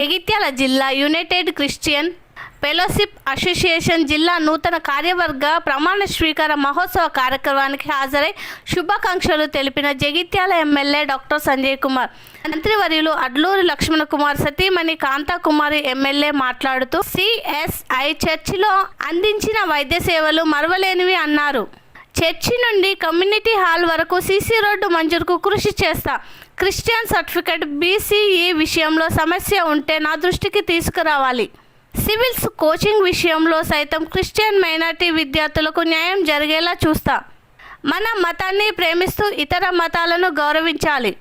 జగిత్యాల జిల్లా United Christian fellowship association జిల్లా నూతన కార్యవర్గ ప్రమాణ స్వీకార మహోత్సవ కార్యక్రమానికి హాజరై శుభాకాంక్షలు తెలిపిన జగిత్యాల ఎమ్మెల్యే డాక్టర్ సంజయ్ కుమార్. మంత్రివర్యులు అడ్లూరి లక్ష్మణ కుమార్ సతీమణి కాంతాకుమారి ఎమ్మెల్యే మాట్లాడుతూ సిఎస్ఐ చర్చిలో అందించిన వైద్య సేవలు మరవలేనివి అన్నారు. చర్చి నుండి కమ్యూనిటీ హాల్ వరకు సీసీ రోడ్డు మంజూరుకు కృషి చేస్తా క్రిస్టియన్ సర్టిఫికెట్ బీసీఈ విషయంలో సమస్య ఉంటే నా దృష్టికి తీసుకురావాలి. సివిల్స్ కోచింగ్ విషయంలో సైతం క్రిస్టియన్ మైనార్టీ విద్యార్థులకు న్యాయం జరిగేలా చూస్తా. మన మతాన్ని ప్రేమిస్తూ ఇతర మతాలను గౌరవించాలి.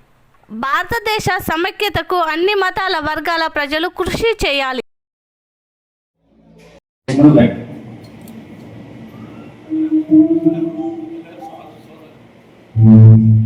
భారతదేశ సమైక్యతకు అన్ని మతాల వర్గాల ప్రజలు కృషి చేయాలి. గెలిచినటువంటి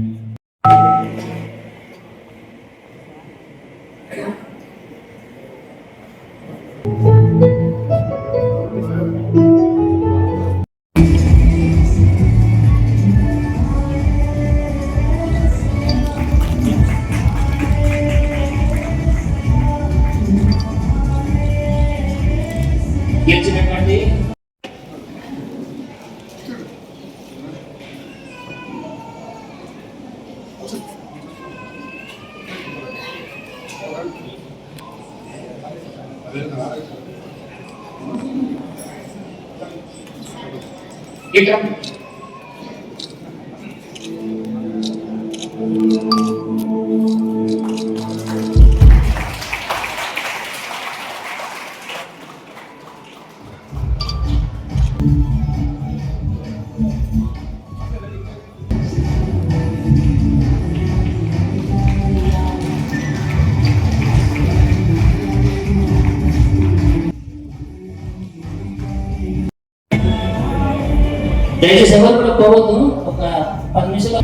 এটা దయచేసి ఎవరు కూడా పోవద్దు. ఒక పది నిమిషాలు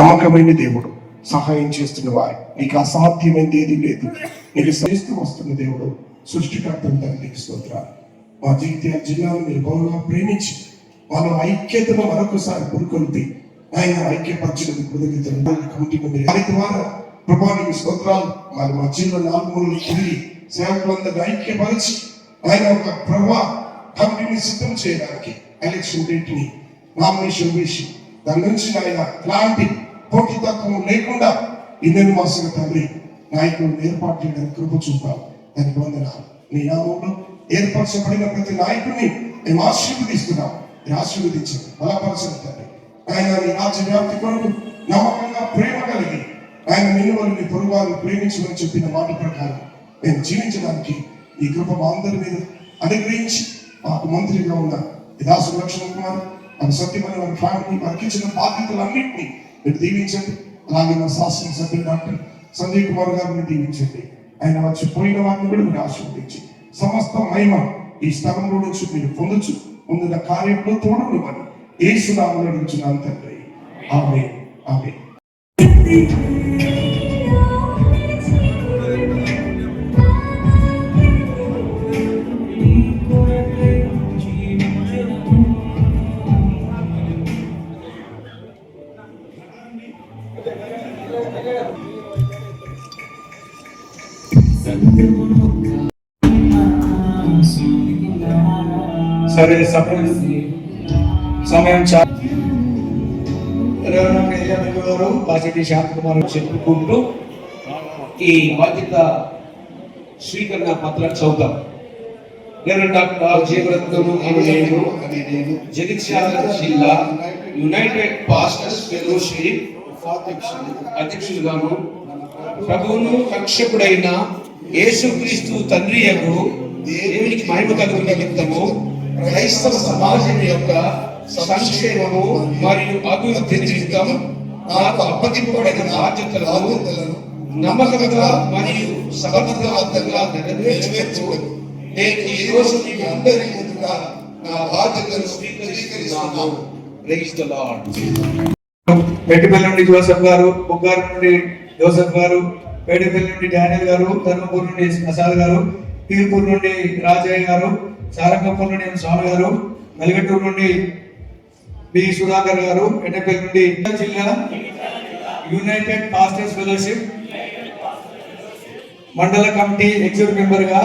నమ్మకమైన దేవుడు సహాయం చేస్తున్న వారు. నీకు అసాధ్యమైనది ఏది లేదు. నీకు చేస్తూ వస్తున్న దేవుడు సృష్టికర్తను తండ్రికి స్తోత్రాలు. మా జీవిత జిల్లాను మీరు బహుగా ప్రేమించి వాళ్ళ ఐక్యతను మరొకసారి పురుకొల్పి ఆయన ఐక్యపరచడం కృతజ్ఞతలు. కమిటీ ముందు వారి ద్వారా ప్రభా స్తోత్రాలు. మరి మా జిల్లా నాలుగు మూలలు తిరిగి సేవకులందరినీ ఐక్యపరిచి ఆయన ఒక ప్రభా కమిటీని సిద్ధం చేయడానికి ఎలక్షన్ డేట్ని నామినేషన్ వేసి దాని నుంచి ఆయన ఎలాంటి పోటీతత్వం లేకుండా ఇన్నెన్ని మాసాల తండ్రి నాయకులను ఏర్పాటు చేయడానికి కృప చూపాం దానికి వందనాలు. నీ నామంలో ఏర్పరచబడిన ప్రతి నాయకుడిని మేము ఆశీర్వదిస్తున్నాం. మీరు ఆశీర్వదించండి. బలపరచండి తండ్రి. ఆయన నీ రాజ్య వ్యాప్తి కొరకు నమ్మకంగా ప్రేమ కలిగి ఆయన నిన్ను వాళ్ళు నీ ప్రేమించమని చెప్పిన మాట ప్రకారం మేము జీవించడానికి ఈ కృప మా అందరి మీద అనుగ్రహించి మాకు మంత్రిగా ఉన్న ఈ దాసు లక్ష్మణ కుమార్ మన సత్యమైన వారి ఫ్యామిలీ వారికి ఇచ్చిన బాధ్యతలన్నింటినీ మీరు దీవించండి. అలాగే మా శాసన సభ్యులు డాక్టర్ సంజయ్ కుమార్ గారిని దీవించండి. ఆయన వచ్చి పోయిన వారిని కూడా మీరు ఆశీర్వదించి సమస్త మహిమ ఈ స్థలంలో నుంచి మీరు పొందొచ్చు. ముందున్న కార్యంలో తోడమని ఏ సునామలు అడుగుతున్నాను తండ్రి. ఆమె ఆమె సరే సమయం సమయం చాలా రేవణ కళ్యాణ్ గారు పాసిటి శాంత్ కుమార్ చెప్పుకుంటూ ఈ బాధ్యత స్వీకరణ పత్రాలు చదువుతాం. నేను డాక్టర్ జీవరత్నము అని నేను అని నేను జగిత్యాల జిల్లా యునైటెడ్ పాస్టర్స్ ఫెలోషిప్ అధ్యక్షులుగాను ప్రభువును రక్షకుడైన యేసుక్రీస్తు తండ్రి యొక్క దేవునికి మహిమ కలుగుతున్న నిమిత్తము క్రైస్తవ సమాజం యొక్క సంక్షేమము మరియు అభివృద్ధి నిమిత్తం నాకు అప్పగింపబడిన బాధ్యతలను నమ్మకంగా మరియు సమర్థవంతంగా నెరవేర్చుకొని నేను ఈ రోజు మీ అందరి ముందుగా నా బాధ్యతను స్వీకరిస్తున్నాను. ప్రైజ్ ద లార్డ్ పెట్టుపల్లి నుండి జోసఫ్ గారు బుగ్గారు నుండి జోసఫ్ గారు పేడపల్లి నుండి డానియల్ గారు ధర్మపూర్ నుండి ప్రసాద్ గారు తీర్పూర్ నుండి రాజయ్య గారు సారంగపూర్ నుండి స్వామి గారు వెలగట్టూరు నుండి బి సుధాకర్ గారు ఎటపల్లి నుండి జిల్లా united pastors fellowship mandal committee executive మెంబర్గా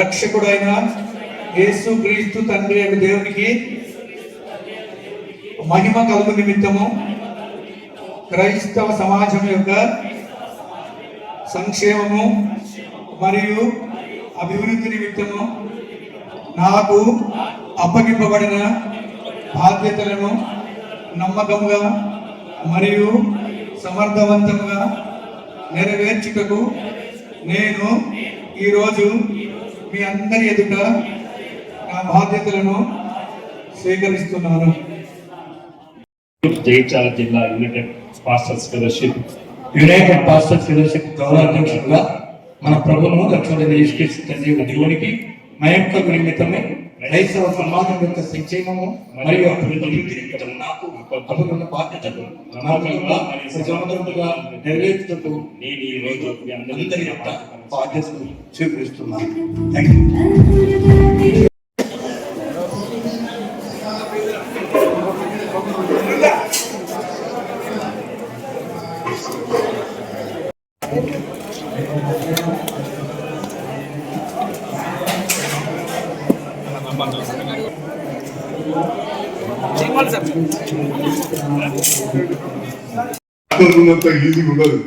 రక్షకుడైన యేసు క్రీస్తు తండ్రి అయిన దేవునికి మహిమ కలుగు నిమిత్తము. క్రైస్తవ సమాజం యొక్క సంక్షేమము మరియు అభివృద్ధి నిమిత్తము నాకు అప్పగింపబడిన బాధ్యతలను నమ్మకంగా మరియు సమర్థవంతంగా నెరవేర్చుటకు నేను ఈరోజు మీ అందరి ఎదుట నా బాధ్యతలను స్వీకరిస్తున్నాను. జగిత్యాల జిల్లా united pastors fellowship united pastors fellowship గౌరవాధ్యక్షుడుగా మన ప్రభువును రక్షణ యేసుక్రీస్తు తండ్రి యొక్క దేవునికి మయంక నిమిత్తమే క్రైస్తవ సమాజం యొక్క సంక్షేమము మరియు అభివృద్ధి నాకు అభివృద్ధి బాధ్యతలు. నమ్మకంగా మరియు నెరవేర్చుటకు నేను ఈ రోజు మీ అందరి అందరికీ యొక్క బాధ్యతలు స్వీకరిస్తున్నాను. థ్యాంక్ ఈజీ ఉండదు.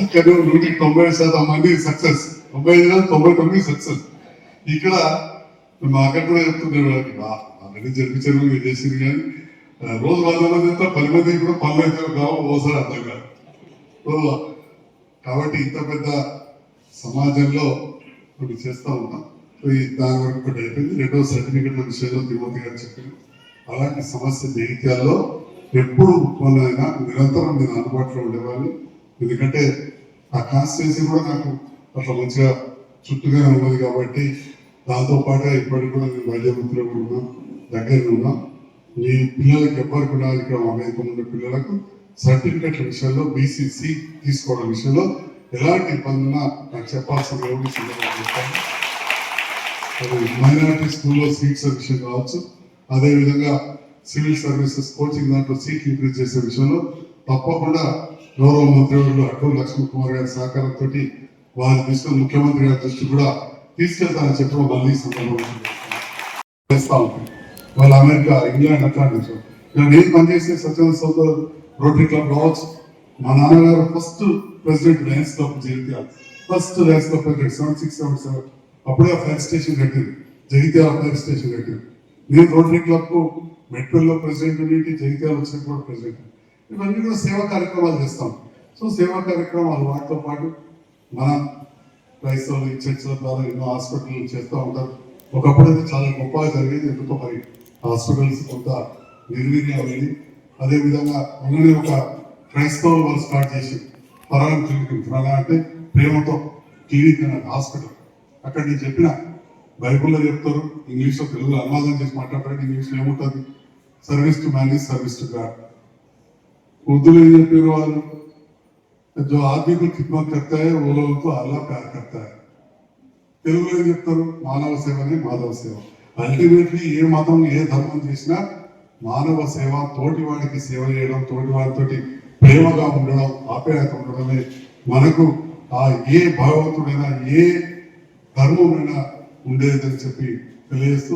అక్కడ నూటికి తొంభై శాతం మంది సక్సెస్. తొంభై ఐదు తొంభై తొమ్మిది సక్సెస్. ఇక్కడ మా అక్కడ కూడా చెప్తున్నాడు వాళ్ళకి బా ఆల్రెడీ జరిపించారు మీరు చేసింది కానీ రోజు వంద మంది అంతా పది మంది కూడా పనులు అయితే కావు ఓసారి అర్థం కాదు. సో, కాబట్టి ఇంత పెద్ద సమాజంలో ఒకటి చేస్తూ ఉన్నాం. దాని వరకు ఒకటి అయిపోయింది. రెండో సర్టిఫికెట్ల విషయంలో తిరుమతి గారు చెప్పారు. అలాంటి సమస్య జగిత్యాల్లో ఎప్పుడు మొన్నైనా నిరంతరం నేను అందుబాటులో ఉండేవాడిని. ఎందుకంటే ఆ కాన్స్టిట్యూన్సీ కూడా నాకు అట్లా మంచిగా చుట్టూగానే ఉన్నది కాబట్టి దాంతోపాటు ఇప్పటికి కూడా నేను వైద్యమంత్రిలో కూడా ఉన్నా దగ్గర ఉన్నా. మీ పిల్లలకి ఎవరికి ఉన్నా ఇక్కడ మా ఉన్న పిల్లలకు సర్టిఫికెట్ల విషయంలో బీసీసీ తీసుకోవడం విషయంలో ఎలాంటి ఇబ్బంది ఉన్నా నాకు చెప్పాల్సిన ఎవరి మైనారిటీ స్కూల్లో సీట్స్ విషయం కావచ్చు అదేవిధంగా సివిల్ సర్వీసెస్ కోచింగ్ దాంట్లో సీట్లు ఇంక్రీజ్ చేసే విషయంలో తప్పకుండా గౌరవ మంత్రివర్యులు అటు లక్ష్మీ కుమార్ గారి సహకారంతో వారి తీసుకుని ముఖ్యమంత్రి గారి దృష్టి కూడా తీసుకెళ్తానని చెప్పడం మళ్ళీ ఈ సందర్భంగా వాళ్ళ అమెరికా ఇంగ్లాండ్ అట్లాంటి నేను నేను పనిచేసే సత్యవతి సోదరు రోటరీ క్లబ్ కావచ్చు. మా నాన్నగారు first president lions club Jagtial. First lions club president seven six seven seven అప్పుడే ఫైర్ స్టేషన్ కట్టింది. జగిత్యాల ఫైర్ స్టేషన్ కట్టింది. నేను రోటరీ క్లబ్కు ప్రెసిడెంట్ ఉండి జగిత్యాల కూడా ప్రెసిడెంట్. ఇవన్నీ కూడా సేవా కార్యక్రమాలు చేస్తాం. సో సేవా కార్యక్రమాలు వాటితో పాటు మన క్రైస్తవులు ఈ చర్చల ద్వారా ఎన్నో హాస్పిటల్ చేస్తూ ఉంటారు. ఒకప్పుడు అయితే చాలా గొప్పగా జరిగేది. ఎందుకో మరి హాస్పిటల్స్ కొంత నిర్వీర్యం అయింది అదేవిధంగా మొన్ననే ఒక క్రైస్తవులు వాళ్ళు స్టార్ట్ చేసి ఫరాన్ క్లినిక్ అంటే ప్రేమతో క్లినిక్ అనే హాస్పిటల్. అక్కడ నేను చెప్పిన బైబుల్లో చెప్తారు ఇంగ్లీష్లో తెలుగులో అనువాదం చేసి మాట్లాడతారు ఇంగ్లీష్లో ఏముంటుంది service to man is service to God ఉర్దూలో ఏం చెప్పారు వాళ్ళు जो आदमी को खिदमत करता है वो लोगों को अल्लाह प्यार करता है తెలుగులో ఏం చెప్తారు మానవ సేవనే మాధవ సేవ అల్టిమేట్లీ ఏ మతం ఏ ధర్మం చేసినా మానవ సేవ తోటి వాడికి సేవ చేయడం తోటి వాడితోటి ప్రేమగా ఉండడం ఆప్యాయత ఉండడమే మనకు ఆ ఏ భగవంతుడైనా ఏ ధర్మమైనా ఉండేదని చెప్పి తెలియజేస్తూ